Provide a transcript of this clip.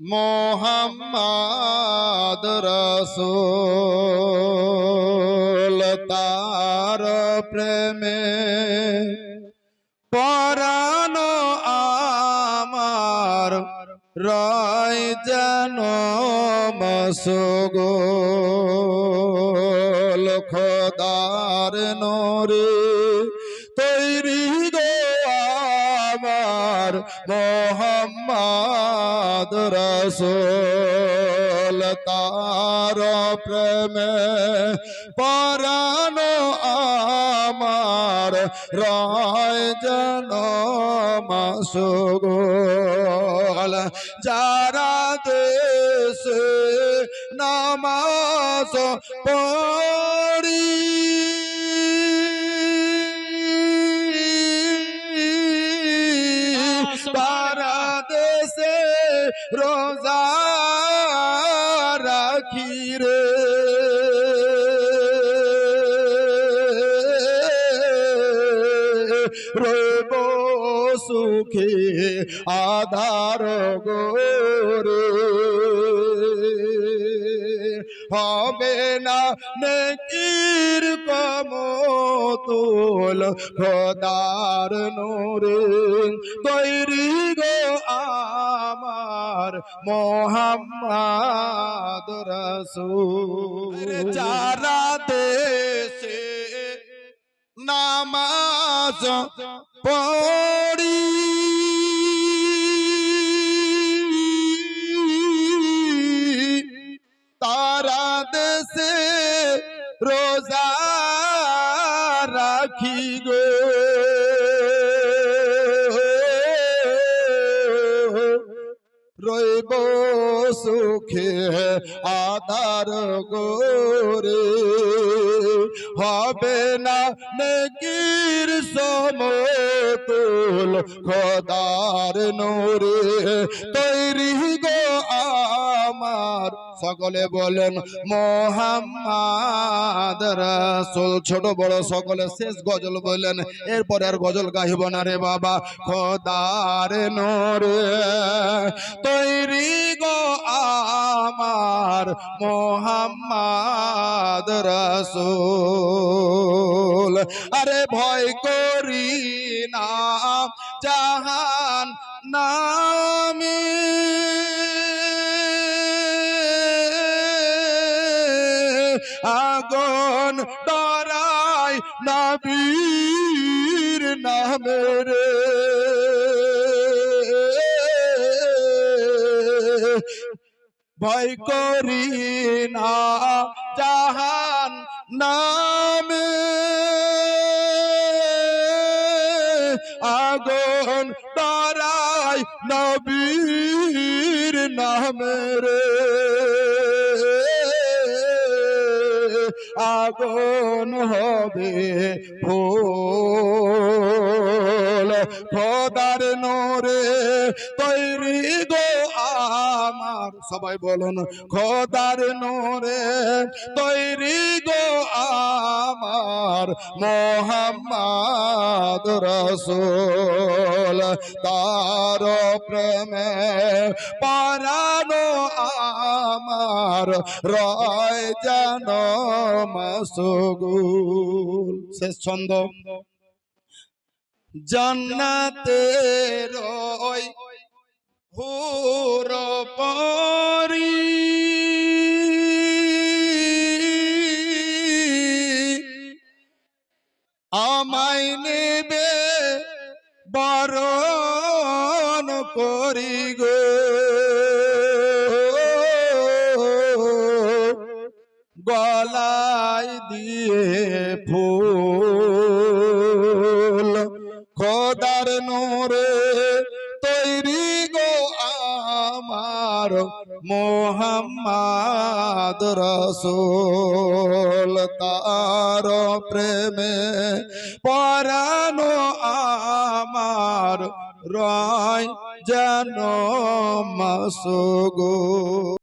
মোহাম্মদ রসুল তার প্রেমে পরানো আমার রয় যেন মসগোল খোদার নরে তৈরি গো আমার মোহাম্মদ রসুল তার প্রেমে পরানো আমার রয় যেন মাসুগোল। যারা দেশে নামাজ পড়ি রব সুখে আধার গোরে হবে না নেকির কমতুল খোদার নোরে। তৈরি গো আমার মোহাম্মদ রসুল। যারা দেশে নামাজ পড়ি। তারা দেশে রোজা রাখি গো। রইব সুখে আধার গোরে হবে না নেকির সমতুল খোদার নোরে তৈরি গো আমার। সকলে বলেন, মোহাম্মদ রাসূল। ছোট বড় সকলে শেষ গজল বললেন, এরপর আর গজল গাইব না রে বাবা, খোদার নোরে তৈরি গো আমার মোহাম্মদ রসুল। আরে ভয় করি না জাহান নামে আগুন ডরাই নবীর নামে রে। ভয় করি না জাহান নামে। আগুন ডরাই নবীর নামে রে। আগুন হবে ফুল খোদার নোরে তৈরি গো আমার। সবাই বলুন, খোদার নোরে তৈরি গো আমার মোহাম্মদ রসুল। তার প্রেমে পারানো আমার রয় যেন মাসগুল। শেষ ছন্দ। জান্নাতের ওই হুর পরি। আমায় নেবে বরণ করি গো। গলায় দিয়ে ফুল। খোদার নোরে তৈরি গো আমার মোহাম্মদ রসুল। তার প্রেমে পরানো আমার রয় যেন মাসগো।